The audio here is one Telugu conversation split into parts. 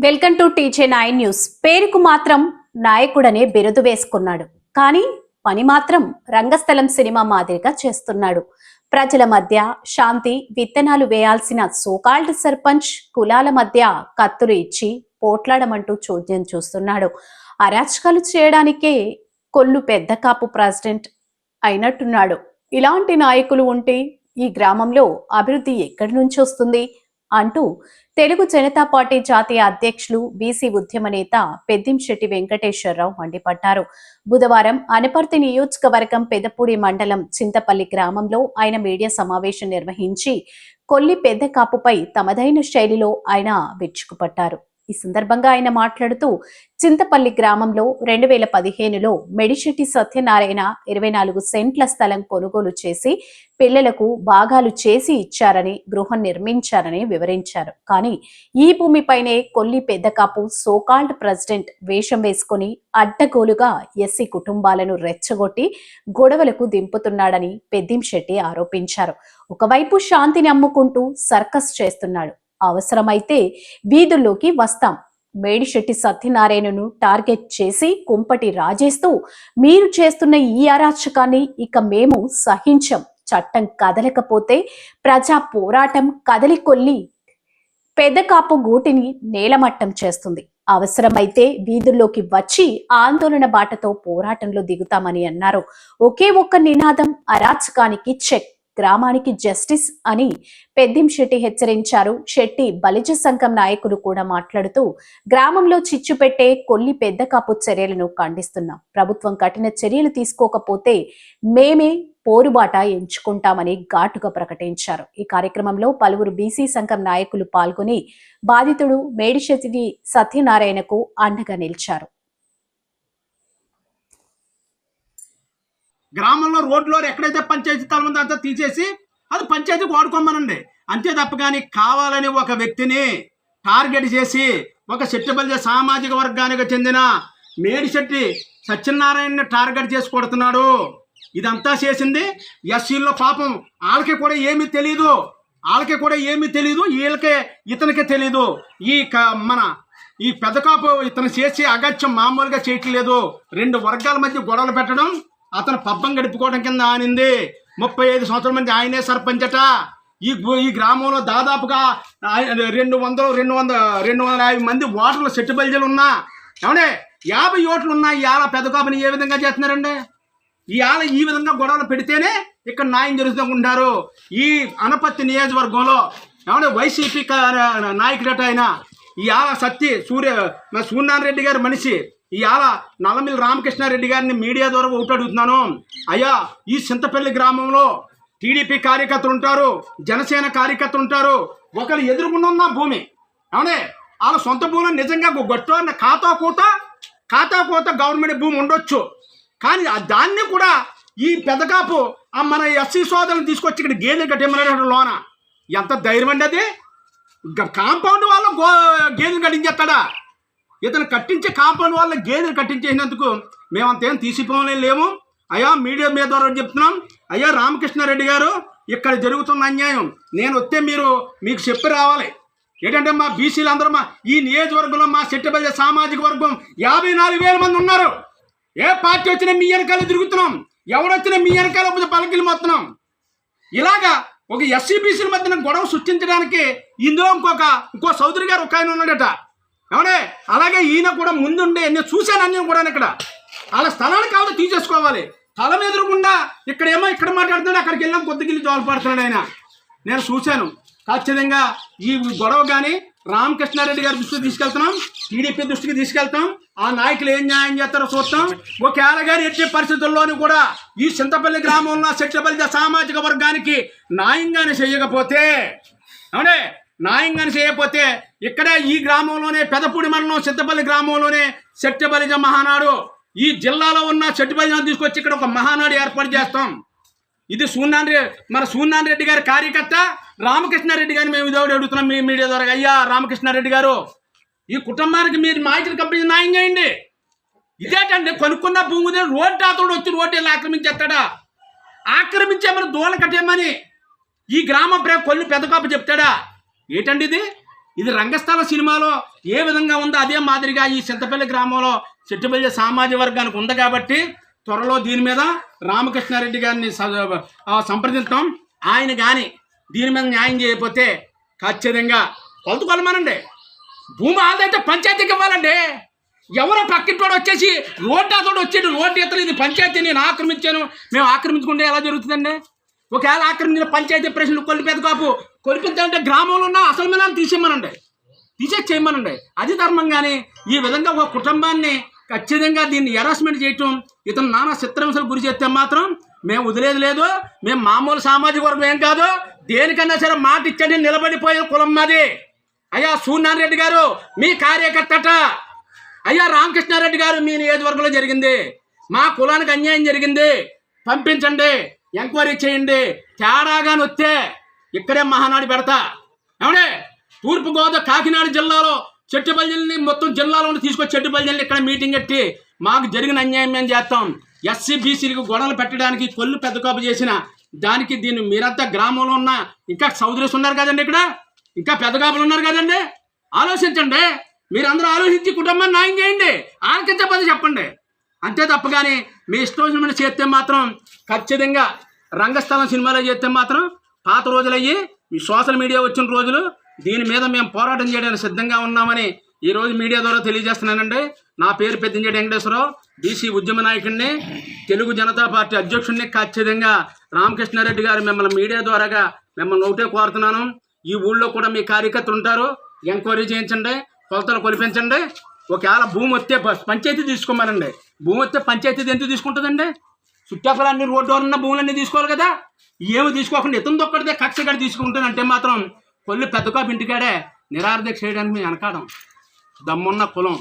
Welcome to టీచే nine news. పేరుకు మాత్రం నాయకుడనే బిరుదు వేసుకున్నాడు. కానీ పని మాత్రం రంగస్థలం సినిమా మాదిరిగా చేస్తున్నాడు. ప్రజల మధ్య శాంతి విత్తనాలు వేయాల్సిన సోకాల్డ్ సర్పంచ్ కులాల మధ్య కత్తులు ఇచ్చి పోట్లాడమంటూ చోద్యం చూస్తున్నాడు. అరాచకాలు చేయడానికే కొల్లు పెద్ద కాపు ప్రెసిడెంట్ అయినట్టున్నాడు. ఇలాంటి నాయకులు ఉంటే ఈ గ్రామంలో అభివృద్ధి ఎక్కడి నుంచి వస్తుంది? అంటూ తెలుగు జనతా పార్టీ జాతీయ అధ్యక్షులు బీసీ ఉద్యమ నేత పెద్దింశెట్టి వెంకటేశ్వరరావు మండిపడ్డారు. బుధవారం అనపర్తి నియోజకవర్గం పెదపూడి మండలం చింతపల్లి గ్రామంలో ఆయన మీడియా సమావేశం నిర్వహించి కొల్లి పెద్ద కాపుపై తమదైన శైలిలో ఆయన విరుచుకుపట్టారు ఈ సందర్భంగా ఆయన మాట్లాడుతూ చింతపల్లి గ్రామంలో రెండు వేల పదిహేనులో మెడిశెట్టి సత్యనారాయణ ఇరవై నాలుగు సెంట్ల స్థలం కొనుగోలు చేసి పిల్లలకు భాగాలు చేసి ఇచ్చారని గృహం నిర్మించారని వివరించారు. కానీ ఈ భూమిపైనే Kolli Peddakapu so called president వేషం వేసుకొని అడ్డగోలుగా ఎస్సీ కుటుంబాలను రెచ్చగొట్టి గొడవలకు దింపుతున్నాడని పెద్దింశెట్టి ఆరోపించారు. ఒకవైపు శాంతిని అమ్ముకుంటూ సర్కస్ చేస్తున్నాడు. అవసరమైతే వీధుల్లోకి వస్తాం. మేడిశెట్టి సత్యనారాయణను టార్గెట్ చేసి కుంపటి రాజేస్తూ మీరు చేస్తున్న ఈ అరాచకాన్ని ఇక మేము సహించం. చట్టం కదలకపోతే ప్రజా పోరాటం కదలికొల్లి పెదకాపు గూటిని నేలమట్టం చేస్తుంది. అవసరమైతే వీధుల్లోకి వచ్చి ఆందోళన బాటతో పోరాటంలో దిగుతామని అన్నారు. ఒకే ఒక్క నినాదం అరాచకానికి చెక్. గ్రామానికి జస్టిస్ అని పెద్దిం శెట్టి హెచ్చరించారు. శెట్టి బలిజ సంఘం నాయకులు కూడా మాట్లాడుతూ గ్రామంలో చిచ్చు పెట్టే కొల్లి పెద్ద కాపు చర్యలను ఖండిస్తున్నాం. ప్రభుత్వం కఠిన చర్యలు తీసుకోకపోతే మేమే పోరుబాట ఎంచుకుంటామని ఘాటుగా ప్రకటించారు. ఈ కార్యక్రమంలో పలువురు బీసీ సంఘం నాయకులు పాల్గొని బాధితుడు మేడిశెట్టి సత్యనారాయణకు అండగా నిలిచారు. గ్రామంలో రోడ్లో ఎక్కడైతే పంచాయతీ స్థలం ఉందో అంతా తీసేసి అది పంచాయతీకి వాడుకోమనండి. అంతే తప్ప కానీ కావాలని ఒక వ్యక్తిని టార్గెట్ చేసి ఒక శెట్టిపల్లి సామాజిక వర్గానికి చెందిన మేడిశెట్టి సత్యనారాయణని టార్గెట్ చేసి కొడుతున్నాడు. ఇదంతా చేసింది ఎస్సీల్లో పాపం. వాళ్ళకి కూడా ఏమీ తెలియదు వాళ్ళకి కూడా ఏమీ తెలియదు వీళ్ళకే ఇతనికి తెలియదు ఈ క- మన ఈ పెదకాపు ఇతను చేసే అగత్యం మామూలుగా చేయట్లేదు. రెండు వర్గాల మధ్య గొడవలు పెట్టడం అతను పబ్బం గడుపుకోవడం కింద ఆనింది. ముప్పై ఐదు సంవత్సరాల మంది ఆయనే సర్పంచట. ఈ ఈ గ్రామంలో దాదాపుగా రెండు వందలు రెండు వందల రెండు వందల యాభై మంది ఓటర్లు సెట్టు బయలుదేరి ఉన్నా. ఏమంటే యాభై ఓట్లు ఉన్నా ఇవాళ పెద్ద కాపుని ఏ విధంగా చేస్తున్నారండి? ఇవాళ ఈ విధంగా గొడవలు పెడితేనే ఇక్కడ న్యాయం జరుగుతుంటారు ఈ అనపత్తి నియోజకవర్గంలో ఏమంటే వైసీపీ నాయకుడట ఆయన. ఇవాళ సత్తి సూర్య సూర్యనారాయణ రెడ్డి గారి మనిషి. ఇవాళ నల్లమిల్లి రామకృష్ణారెడ్డి గారిని మీడియా ద్వారా ఒకటి అడుగుతున్నాను. అయ్యా ఈ చింతపల్లి గ్రామంలో టీడీపీ కార్యకర్తలు ఉంటారు జనసేన కార్యకర్తలు ఉంటారు ఒకరు ఎదుర్కొన్న భూమి. అవునే వాళ్ళ సొంత భూమిలో నిజంగా గొట్టో ఖాతా కూత ఖాతా కూత గవర్నమెంట్ భూమి ఉండొచ్చు. కానీ దాన్ని కూడా ఈ పెదకాపు ఆ మన ఎస్సీ సోదరులను తీసుకొచ్చి ఇక్కడ గేదెలు కట్టేమన్నాడు లోన. ఎంత ధైర్యం అండి అది? కాంపౌండ్ వాళ్ళు గో గేదెలు కట్టించేస్తాడా? ఇతను కట్టించే కాంపౌండ్ వాళ్ళ గేదెలు కట్టించేసినందుకు మేమంతేం తీసిపోలే లేము. అయ్యా మీడియా మీద ద్వారా చెప్తున్నాం. అయ్యా రామకృష్ణారెడ్డి గారు ఇక్కడ జరుగుతున్న అన్యాయం. నేను వస్తే మీరు మీకు చెప్పి రావాలి. ఏంటంటే మా బీసీలు అందరూ మా ఈ నియోజకవర్గంలో మా సెట్టబల్లి సామాజిక వర్గం యాభై నాలుగు వేల మంది ఉన్నారు. ఏ పార్టీ వచ్చినా మీ వెనకాల తిరుగుతున్నాం. ఎవడొచ్చినా మీ వెనకాల పలకిలు మొత్తున్నాం ఇలాగా ఒక ఎస్సీబీసీల మధ్యన గొడవ సృష్టించడానికి ఇందులో ఇంకొక ఇంకో చౌదరి గారు ఒక ఆయన ఉన్నాడట. ఏమనే అలాగే ఈయన కూడా ముందుండే. నేను చూశాను అన్నీ కూడా ఇక్కడ. వాళ్ళ స్థలాన్ని కావాలి తీసేసుకోవాలి. స్థలం ఎదురకుండా ఇక్కడేమో ఇక్కడ మాట్లాడుతున్నాడు అక్కడికి వెళ్ళాం కొద్దిగిల్లి జోలపడుతున్నాడు ఆయన. నేను చూశాను. ఖచ్చితంగా ఈ గొడవ కానీ రామకృష్ణారెడ్డి గారి దృష్టికి తీసుకెళ్తున్నాం. టీడీపీ దృష్టికి తీసుకెళ్తాం. ఆ నాయకులు ఏం న్యాయం చేస్తారో చూస్తాం. ఒకవేళ గారు ఎట్టి పరిస్థితుల్లోనూ కూడా ఈ చింతపల్లి గ్రామంలో శక్తిపల్లి సామాజిక వర్గానికి న్యాయంగానే చేయకపోతే అవునే న్యాయంగానే చేయకపోతే ఇక్కడే ఈ గ్రామంలోనే పెదపూడి మండలం సిద్ధపల్లి గ్రామంలోనే శెట్టబలిజ మహానాడు. ఈ జిల్లాలో ఉన్న శెట్టబలిజం తీసుకొచ్చి ఇక్కడ ఒక మహానాడు ఏర్పాటు చేస్తాం. ఇది సూర్యనారాయణ రె- మన సూర్యనారాయణ రెడ్డి గారి కార్యకర్త రామకృష్ణారెడ్డి గారిని మేము ఇదోటి అడుగుతున్నాం మీ మీడియా ద్వారా. అయ్యా రామకృష్ణారెడ్డి గారు ఈ కుటుంబానికి మీరు మాయిచిన కంపెనీ న్యాయం చేయండి. ఇదేటండి కొనుక్కున్న భూమి రోడ్డు అతడు వచ్చి రోడ్డు వెళ్ళి ఆక్రమించేస్తాడా? ఆక్రమించేమని దూల కట్టేమని ఈ గ్రామ ప్రేమ కొల్లు పెద్దకాపు చెప్తాడా? ఏటండి ఇది? ఇది రంగస్థల సినిమాలో ఏ విధంగా ఉందో అదే మాదిరిగా ఈ చింతపల్లి గ్రామంలో చెట్టుపల్లి సామాజిక వర్గానికి ఉంది కాబట్టి త్వరలో దీని మీద రామకృష్ణారెడ్డి గారిని సంప్రదిస్తాం సంప్రదించడం. ఆయన కానీ దీని మీద న్యాయం చేయకపోతే ఖచ్చితంగా కొలత భూమి ఆదైతే పంచాయతీకి ఇవ్వాలండి. ఎవరో పక్కింటోడు వచ్చేసి రోడ్డు అతడు వచ్చేటి రోడ్డు ఎత్తలు ఇది పంచాయతీ నేను ఆక్రమించాను. మేము ఆక్రమించుకుంటే ఎలా జరుగుతుందండి? ఒకవేళ ఆక్రమించిన పంచాయతీ ప్రశ్నలు కొలిపేది పెద్ద కాపు కొలిపించాలంటే గ్రామంలో ఉన్న అసలు మీద తీసేయమనండి. తీసేసి చేయమనండి. అది ధర్మం కానీ ఈ విధంగా ఒక కుటుంబాన్ని ఖచ్చితంగా దీన్ని హెరాస్మెంట్ చేయటం ఇతను నానా చిత్రహింసలు గురి చేస్తే మాత్రం మేము వదిలేదు లేదు మేము మామూలు సామాజిక వర్గం ఏం కాదు దేనికన్నా సరే మాట ఇచ్చండి నిలబడిపోయే కులం మాది. అయ్యా సూర్యనారాయణ గారు మీ కార్యకర్తట. అయ్యా రామకృష్ణారెడ్డి గారు మీ నియోజకవర్గంలో జరిగింది. మా కులానికి అన్యాయం జరిగింది. పంపించండి. ఎంక్వైరీ చేయండి. తేడాగాని వస్తే ఇక్కడే మహానాడు పెడతా. ఏమండే? తూర్పుగోదావరి కాకినాడ జిల్లాలో చెట్టుపల్లిని మొత్తం జిల్లాలో తీసుకొచ్చి చెట్టుపల్లిని ఇక్కడ మీటింగ్ పెట్టి మాకు జరిగిన అన్యాయం మేము చేస్తాం. ఎస్సీ బీసీలకు గొడవలు పెట్టడానికి కొల్లు పెద్ద కాపు చేసిన దానికి దీన్ని మీరంతా గ్రామంలో ఉన్న ఇంకా సౌదరీస్ ఉన్నారు కదండి ఇక్కడ? ఇంకా పెద్ద కాపులు ఉన్నారు కదండి? ఆలోచించండి. మీరందరూ ఆలోచించి కుటుంబాన్ని న్యాయం చేయండి. ఆలకించబోతే చెప్పండి. అంతే తప్ప కానీ మీ ఇష్టం చేస్తే మాత్రం ఖచ్చితంగా రంగస్థలం సినిమాలో చేస్తే మాత్రం పాత రోజులయ్యి మీ సోషల్ మీడియా వచ్చిన రోజులు దీని మీద మేము పోరాటం చేయడానికి సిద్ధంగా ఉన్నామని ఈరోజు మీడియా ద్వారా తెలియజేస్తున్నానండి. నా పేరు పెద్దంజేటి వెంకటేశ్వరరావు బీసీ ఉద్యమ నాయకుడిని తెలుగు జనతా పార్టీ అధ్యక్షుడిని ఖచ్చితంగా రామకృష్ణారెడ్డి గారు మిమ్మల్ని మీడియా ద్వారాగా మిమ్మల్ని ఒకటే కోరుతున్నాను. ఈ ఊళ్ళో కూడా మీ కార్యకర్తలు ఉంటారు. ఎంక్వైరీ చేయించండి కొలతలు కొలిపించండి. ఒకవేళ భూమి వస్తే పంచాయతీ తీసుకోమనండి. భూమి వస్తే పంచాయతీ ఎందుకు తీసుకుంటుందండి? చుట్టాపలన్నీ రోడ్డు ఉన్న భూములన్నీ తీసుకోవాలి కదా? ఏమి తీసుకోకుండా ఇతను ఒక్కడితే కక్ష ఇక్కడ తీసుకుంటానంటే మాత్రం కొల్లు పెద్ద కాపు ఇంటికాడే నిరారదీక్ష చేయడానికి మేము వెనకాడం. దమ్మున్న కులం.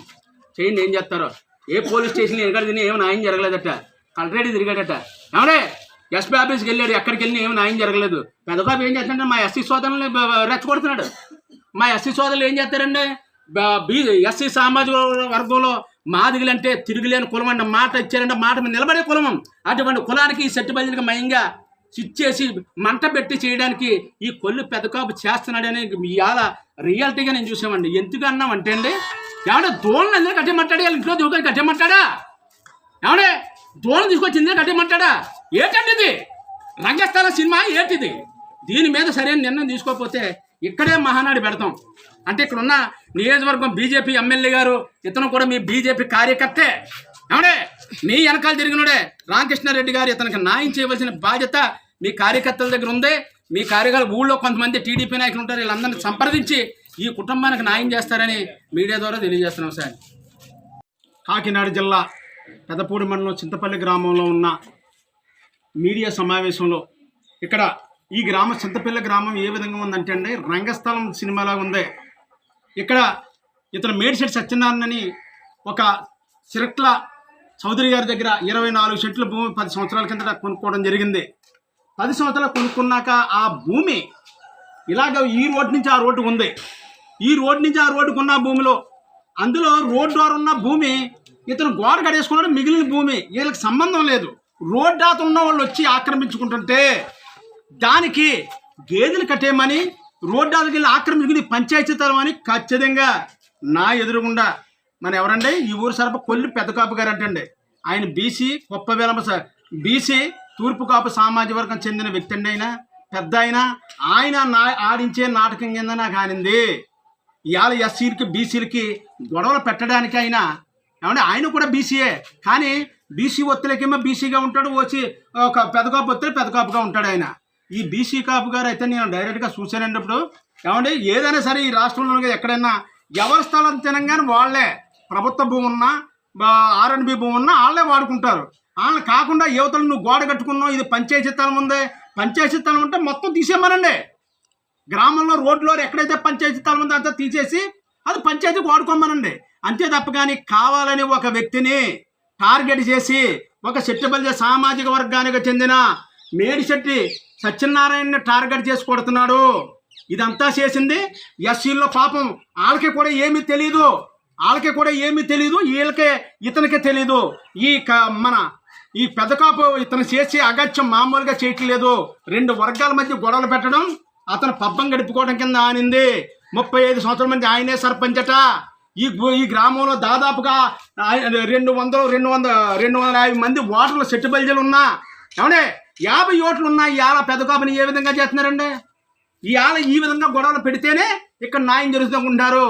చేయండి ఏం చేస్తారో. ఏ పోలీస్ స్టేషన్ ఎక్కడ తిని ఏమి న్యాయం జరగలేదట. కలెక్టరేట్ తిరిగాడట. ఏమడే? ఎస్పీ ఆఫీస్కి వెళ్ళాడు. ఎక్కడికి వెళ్ళినా ఏమి న్యాయం జరగలేదు. పెద్ద కాపు ఏం చేస్తాడంటే మా ఎస్సీ సోదరుని రెచ్చగొడుతున్నాడు. మా ఎస్సీ సోదరులు ఏం చేస్తారండి? బీ ఎస్సీ సామాజిక వర్గంలో మాదిగలంటే తిరుగులేని కులం అన్న మాట ఇచ్చారంటే మాట మీద నిలబడే కులం అటువంటి కులానికి ఈ సెట్టు బదిలీకి మయంగా చిచ్చేసి మంట పెట్టి చేయడానికి ఈ కొల్లు పెద్ద కాపు చేస్తున్నాడని ఇవాళ రియాలిటీగా నేను చూసామండి ఎందుకు అన్నామంటే అండి ఏమంటే దోళ్ళని అందరూ కట్టేమంటాడా ఇంట్లో దూకొని కట్టేమంటాడా ఏమండే దోళం తీసుకొచ్చిందే కట్టేమంటాడా ఏంటండి ఇది? రంగస్థల సినిమా ఏంటిది? దీని మీద సరైన నిర్ణయం తీసుకోకపోతే ఇక్కడే మహానాడు పెడతాం. అంటే ఇక్కడ ఉన్న నియోజకవర్గం బీజేపీ ఎమ్మెల్యే గారు ఇతను కూడా మీ బీజేపీ కార్యకర్తే. ఏమండే? మీ వెనకాల తిరిగినోడే రామకృష్ణారెడ్డి గారు ఇతనికి న్యాయం చేయవలసిన బాధ్యత మీ కార్యకర్తల దగ్గర ఉంది. మీ కార్యకర్త ఊళ్ళో కొంతమంది టీడీపీ నాయకులు ఉంటారు వీళ్ళందరినీ సంప్రదించి ఈ కుటుంబానికి న్యాయం చేస్తారని మీడియా ద్వారా తెలియజేస్తున్నాం సార్. కాకినాడ జిల్లా పెదపూడి మండలం చింతపల్లి గ్రామంలో ఉన్న మీడియా సమావేశంలో ఇక్కడ ఈ గ్రామ చింతపిల్ల గ్రామం ఏ విధంగా ఉందంటే అండి రంగస్థలం సినిమాలా ఉంది. ఇక్కడ ఇతను మేడిశెట్టి సత్యనారాయణ అని ఒక సిరట్ల చౌదరి గారి దగ్గర ఇరవై నాలుగు సెంట్ల భూమి పది సంవత్సరాల కిందట కొనుక్కోవడం జరిగింది. పది సంవత్సరాలు కొనుక్కున్నాక ఆ భూమి ఇలాగ ఈ రోడ్డు నుంచి ఆ రోడ్డు ఉంది. ఈ రోడ్డు నుంచి ఆ రోడ్డుకు ఉన్న భూమిలో అందులో రోడ్డు ద్వారా ఉన్న భూమి ఇతను గోడ కడేసుకున్నాడు మిగిలిన భూమి వీళ్ళకి సంబంధం లేదు. రోడ్డు దాత ఉన్న వాళ్ళు వచ్చి ఆక్రమించుకుంటుంటే దానికి గేదెలు కట్టేయమని రోడ్డు దాతకి వెళ్ళి ఆక్రమించుకుని పంచాయతీ తరమని ఖచ్చితంగా నా ఎదురుగుండా మన ఎవరండి? ఈ ఊరు సరప కొల్లి పెద్ద కాపు గారు అంటండి. ఆయన బీసీ గొప్ప వేలమ సార్. బీసీ తూర్పు కాపు సామాజిక వర్గం చెందిన వ్యక్తి అండి ఆయన. పెద్ద ఆయన. ఆయన నా ఆడించే నాటకం కింద నాకు ఆనింది ఇవాళ ఎస్సీలకి బీసీలకి గొడవలు పెట్టడానికి ఆయన ఏమంటే ఆయన కూడా బీసీయే. కానీ బీసీ ఒత్తిడికేమో బీసీగా ఉంటాడు వచ్చి ఒక పెద్ద కాపు ఒత్తిడి పెద్ద కాపుగా ఉంటాడు ఆయన. ఈ బీసీ కాపు గారు అయితే నేను డైరెక్ట్గా చూశానండి ఏమంటే ఏదైనా సరే ఈ రాష్ట్రంలో ఎక్కడైనా ఎవరి స్థలం తినంగానే వాళ్ళే ప్రభుత్వ భూమి ఉన్నా ఆర్ఎన్బి భూమి ఉన్నా వాళ్ళే వాడుకుంటారు. వాళ్ళని కాకుండా యువతలు నువ్వు గోడ కట్టుకున్నావు ఇది పంచాయతీ స్థలం ఉంది పంచాయతీ స్థలం ఉంటే మొత్తం తీసేయమనండి. గ్రామంలో రోడ్లో ఎక్కడైతే పంచాయతీ స్థలం ఉందో అంతా తీసేసి అది పంచాయతీకి వాడుకోమనండి. అంతే తప్ప కానీ కావాలని ఒక వ్యక్తిని టార్గెట్ చేసి ఒక శెట్టిపల్లి సామాజిక వర్గానికి చెందిన మేడిశెట్టి సత్యనారాయణని టార్గెట్ చేసి కొడుతున్నాడు. ఇదంతా చేసింది ఎస్సీల్లో పాపం. వాళ్ళకి కూడా ఏమీ తెలియదు వాళ్ళకి కూడా ఏమీ తెలియదు వీళ్ళకే ఇతనికి తెలీదు. ఈ క- మన ఈ పెద్ద కాపు ఇతను చేసే అగత్యం మామూలుగా చేయట్లేదు. రెండు వర్గాల మధ్య గొడవలు పెట్టడం అతను పబ్బం గడుపుకోవడం కింద ఆనింది. ముప్పై ఐదు సంవత్సరాల మంది ఆయనే సర్పంచ్ అట. ఈ ఈ గ్రామంలో దాదాపుగా రెండు వందలు రెండు వందల రెండు వందల యాభై మంది ఓటర్లు సెట్టు బయలుదేరి ఉన్నా ఏమండే? యాభై ఓట్లు ఉన్నాయి ఈ ఆల పెదకాపని ఏ విధంగా చేస్తున్నారండి? ఈ ఆల ఈ విధంగా గొడవలు పెడితేనే ఇక్కడ న్యాయం జరుగుతుంటారు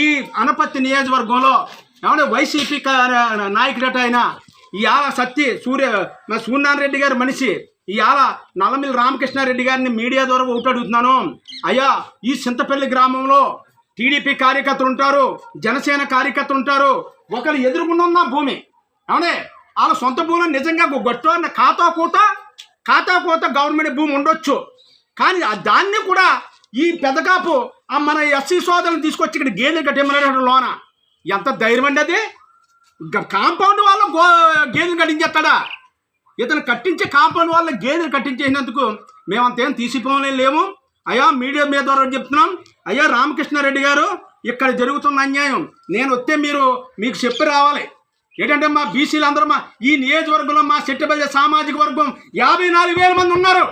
ఈ అనపత్తి నియోజకవర్గంలో ఏమంటే వైసీపీ నాయకుడట ఆయన ఈ ఆల సత్తి సూర్య మన సూర్యనారాయణ రెడ్డి గారి మనిషి ఇవాళ నల్లమిల్లి రామకృష్ణారెడ్డి గారిని మీడియా ద్వారా ఒకటి అడుగుతున్నాను. అయ్యా ఈ చింతపల్లి గ్రామంలో టీడీపీ కార్యకర్తలు ఉంటారు జనసేన కార్యకర్తలు ఉంటారు. ఒకరు ఎదుర్కొన్న ఉన్న భూమి. అవునే వాళ్ళ సొంత భూమిలో నిజంగా గొట్టో అన్న ఖాతా కూత కోత గవర్నమెంట్ భూమి ఉండొచ్చు. కానీ ఆ దాన్ని కూడా ఈ పెదకాపు ఆ మన ఎస్సీ సోదరులు తీసుకొచ్చి ఇక్కడ గేదెలు కట్టేమన్నాడు లోన. ఎంత ధైర్యం అండి అది? కాంపౌండ్ వాళ్ళ గో గేదెలు కట్టించేస్తాడా? ఇతను కట్టించే కాంపౌండ్ వాళ్ళ గేదెలు కట్టించేసినందుకు మేమంతేం తీసిపోలే లేము. అయ్యా మీడియా మీద ద్వారా చెప్తున్నాం. అయ్యా రామకృష్ణారెడ్డి గారు ఇక్కడ జరుగుతున్న అన్యాయం. నేను వస్తే మీరు మీకు చెప్పి రావాలి. ఏంటంటే మా బీసీలు అందరూ మా ఈ నియోజకవర్గంలో మా సెట్టబల్లి సామాజిక వర్గం యాభై నాలుగు వేల మంది ఉన్నారు.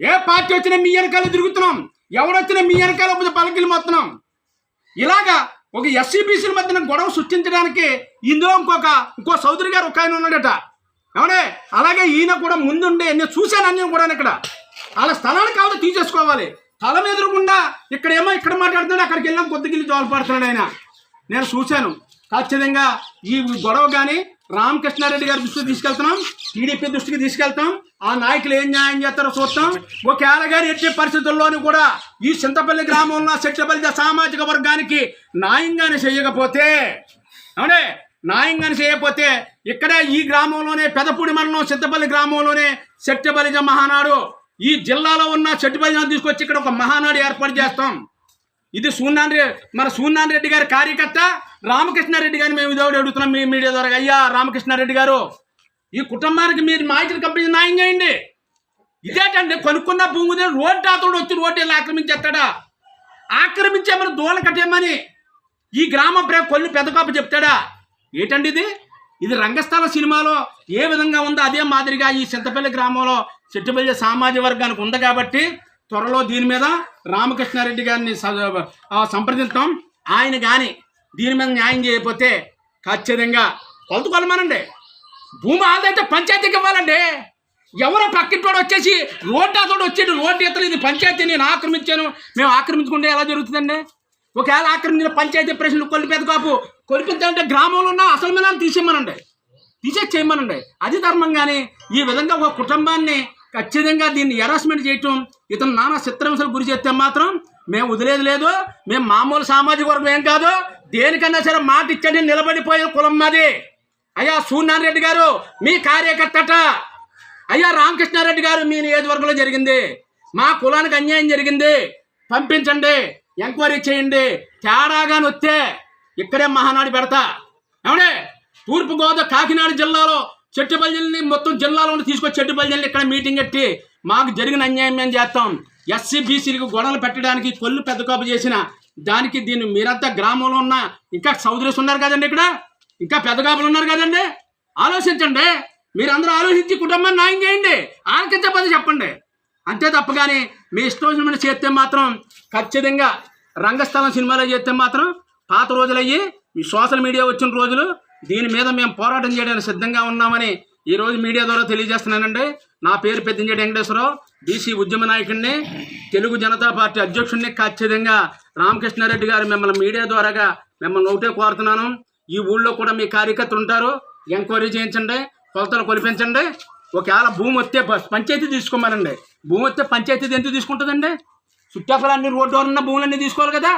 ఏ పార్టీ వచ్చినా మీ వెనకాల తిరుగుతున్నాం. ఎవడొచ్చినా మీ వెనకాల పలకిలు మొత్తున్నాం ఇలాగా ఒక ఎస్సీ బీసీల మధ్యన గొడవ సృష్టించడానికి ఇందులో ఇంకొక ఇంకో చౌదరి గారు ఒక ఆయన ఉన్నాడట. ఏమనే? అలాగే ఈయన కూడా ముందుండే నేను చూశాను అన్నీ కూడా ఇక్కడ. వాళ్ళ స్థలాన్ని కావాలి తీసేసుకోవాలి. స్థలం ఎదురుకుండా ఇక్కడేమో ఇక్కడ మాట్లాడుతున్నాడు అక్కడికి వెళ్ళాం కొద్దిగిల్లి జోలపడుతున్నాడు ఆయన. నేను చూశాను. ఖచ్చితంగా ఈ గొడవ కానీ రామకృష్ణారెడ్డి గారి దృష్టికి తీసుకెళ్తున్నాం. టీడీపీ దృష్టికి తీసుకెళ్తాం. ఆ నాయకులు ఏం న్యాయం చేస్తారో చూస్తాం. ఒకవేళ గారు ఎట్టి పరిస్థితుల్లోనూ కూడా ఈ చింతపల్లి గ్రామంలో సెట్టపల్లి సామాజిక వర్గానికి న్యాయంగానే చేయకపోతే అవునే? న్యాయంగానే చేయకపోతే ఇక్కడే ఈ గ్రామంలోనే పెదపూడి మండలం సిద్ధపల్లి గ్రామంలోనే సెట్టబలిజ మహానాడు. ఈ జిల్లాలో ఉన్న సెట్టుబలిజ తీసుకొచ్చి ఇక్కడ ఒక మహానాడు ఏర్పాటు చేస్తాం. ఇది సూర్యనారాయణ మన సూర్యనారాయణ రెడ్డి గారి కార్యకర్త రామకృష్ణారెడ్డి గారిని మేము ఇదొకటి అడుగుతున్నాం మీ మీడియా ద్వారా. అయ్యా రామకృష్ణారెడ్డి గారు ఈ కుటుంబానికి మీరు మాయికల కంపెనీ న్యాయం చేయండి. ఇదేటండి కొనుక్కున్న భూమి మీద రోడ్డు అతడు వచ్చి రోడ్డు వెళ్ళి ఆక్రమించేస్తాడా? ఆక్రమించేమని దూల కట్టేమని ఈ గ్రామ ప్రేమ కొల్లు పెద్ద చెప్తాడా? ఏటండి ఇది? ఇది రంగస్థల సినిమాలో ఏ విధంగా ఉందో అదే మాదిరిగా ఈ చింతపల్లి గ్రామంలో చెట్టుపల్లి సామాజిక వర్గానికి ఉంది కాబట్టి త్వరలో దీని మీద రామకృష్ణారెడ్డి గారిని సంప్రదిస్తాం. ఆయన కానీ దీని మీద న్యాయం చేయకపోతే ఖచ్చితంగా కొలత కొలమనండి భూమి ఆదైతే పంచాయతీకి ఇవ్వాలండి. ఎవరో పక్కింటోడు వచ్చేసి రోడ్డు అతడు వచ్చేది రోడ్డు ఎత్తలు ఇది పంచాయతీ నేను ఆక్రమించాను. మేము ఆక్రమించుకుంటే ఎలా జరుగుతుందండి? ఒకవేళ ఆక్రమించిన పంచాయతీ ప్రశ్నలు కొలిపేది కాపు కొలిపించాలంటే గ్రామంలో ఉన్న అసలు మీద తీసేయమనండి. తీసేసి చేయమనండి అది ధర్మం కానీ ఈ విధంగా ఒక కుటుంబాన్ని ఖచ్చితంగా దీన్ని హెరాస్మెంట్ చేయటం ఇతను నానా చిత్రహింసలు గురి చేస్తే మాత్రం మేము వదిలేదు లేదు. మేము మామూలు సామాజిక వర్గం ఏం కాదు. దేనికన్నా సరే మాట ఇచ్చండి నిలబడిపోయే కులం మాది. అయ్యా సూర్యనారాయణ గారు మీ కార్యకర్తట. అయ్యా రామకృష్ణారెడ్డి గారు మీ నియోజకవర్గంలో జరిగింది. మా కులానికి అన్యాయం జరిగింది. పంపించండి ఎంక్వైరీ చేయండి. తేడాగా వస్తే ఇక్కడే మహానాడు పెడతా. ఏమండే? తూర్పుగోదావరి కాకినాడ జిల్లాలో చెట్టుబల్జల్ని మొత్తం జిల్లాలో తీసుకొని తీసుకొచ్చి చెట్టుబల్జల్ని ఇక్కడ మీటింగ్ పెట్టి మాకు జరిగిన అన్యాయం మేము చేస్తాం. ఎస్సీ బీసీలకు గొడవలు పెట్టడానికి కొల్లు పెద్ద కాపు చేసిన దానికి దీన్ని మీరంతా గ్రామంలో ఉన్న ఇంకా సౌదరీస్ ఉన్నారు కదండి ఇక్కడ? ఇంకా పెద్దగాపులు ఉన్నారు కదండి? ఆలోచించండి. మీరందరూ ఆలోచించి కుటుంబాన్ని న్యాయం చేయండి. ఆలకించే చెప్పండి. అంతే తప్ప కానీ మీ ఇష్టం చేస్తే మాత్రం ఖచ్చితంగా రంగస్థలం సినిమాలో చేస్తే మాత్రం పాత రోజులయ్యి మీ సోషల్ మీడియా వచ్చిన రోజులు దీని మీద మేము పోరాటం చేయడానికి సిద్ధంగా ఉన్నామని ఈరోజు మీడియా ద్వారా తెలియజేస్తున్నానండి. నా పేరు పెద్దంజేటి వెంకటేశ్వరరావు బీసీ ఉద్యమ నాయకుడిని తెలుగు జనతా పార్టీ అధ్యక్షుడిని ఖచ్చితంగా రామకృష్ణారెడ్డి గారు మిమ్మల్ని మీడియా ద్వారాగా మిమ్మల్ని ఒకటే కోరుతున్నాను. ఈ ఊళ్ళో కూడా మీ కార్యకర్తలు ఉంటారు. ఎంక్వైరీ చేయించండి కొలతలు కొలిపించండి ఒకవేళ భూమి వస్తే పంచాయతీ తీసుకోమనండి. భూమి వస్తే పంచాయతీ ఎంత తీసుకుంటుందండి? చుట్టుపక్కల అన్ని రోడ్డు ఉన్న భూములన్నీ తీసుకోవాలి కదా.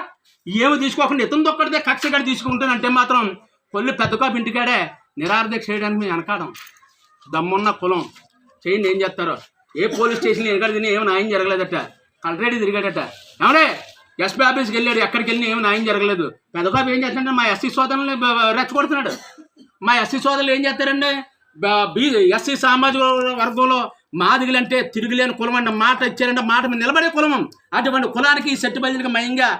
ఏమి తీసుకోకుండా ఇతను ఒక్కడితే కక్ష గడి తీసుకుంటానంటే మాత్రం కొల్లు పెద్ద కాపు ఇంటికాడే నిరారదీక్ష చేయడానికి మేము వెనకాడం. దమ్మున్న కులం. చేయండి ఏం చేస్తారో. ఏ పోలీస్ స్టేషన్ ఎక్కడ తిని ఏమి న్యాయం జరగలేదట. కలెక్టరేట్ తిరిగాడట. ఏమడే? ఎస్పీ ఆఫీస్కి వెళ్ళాడు. ఎక్కడికి వెళ్ళినా ఏమి న్యాయం జరగలేదు. పెదకాపు ఏం చేస్తాడంటే మా ఎస్సీ సోదరులు రెచ్చగొడుతున్నాడు. మా ఎస్సీ సోదరులు ఏం చేస్తారండి బీ ఎస్సీ సామాజిక వర్గంలో మాదిగలంటే తిరుగులేని కులం అంటే మాట ఇచ్చారంటే మాట మీద నిలబడే కులం అటువంటి కులానికి ఈ సెట్టుబల్లికి మయంగా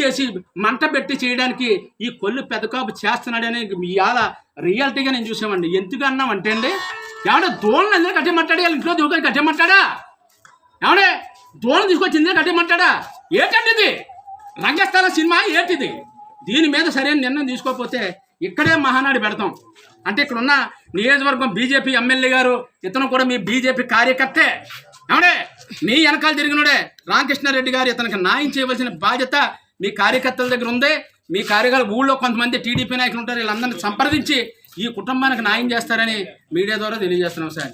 చేసి మంట పెట్టి చేయడానికి ఈ కొల్లు పెద్ద కాపు చేస్తున్నాడని ఇవాళ రియాలిటీగా నేను చూసామండి. ఎందుకు అన్నాం అంటే అండి ఏమంటే దోళ్ళని అందరూ కట్టేమంటాడు వాళ్ళ ఇంట్లో దూకొని కట్టేమంటాడా ఏమంటే దూరం తీసుకొచ్చి ఇందులో కట్టేమంటాడా ఏంటండి ఇది రంగస్థల సినిమా ఏంటిది? దీని మీద సరైన నిర్ణయం తీసుకోకపోతే ఇక్కడే మహానాడు పెడతాం. అంటే ఇక్కడ ఉన్న నియోజకవర్గం బీజేపీ ఎమ్మెల్యే గారు ఇతను కూడా మీ బీజేపీ కార్యకర్తే. ఏమండే? మీ వెనకాల తిరిగినోడే రామకృష్ణారెడ్డి గారు ఇతనికి న్యాయం చేయవలసిన బాధ్యత మీ కార్యకర్తల దగ్గర ఉంది. మీ కార్యకర్త ఊళ్ళో కొంతమంది టీడీపీ నాయకులు ఉంటారు వీళ్ళందరినీ సంప్రదించి ఈ కుటుంబానికి న్యాయం చేస్తారని మీడియా ద్వారా తెలియజేస్తున్నాం సార్.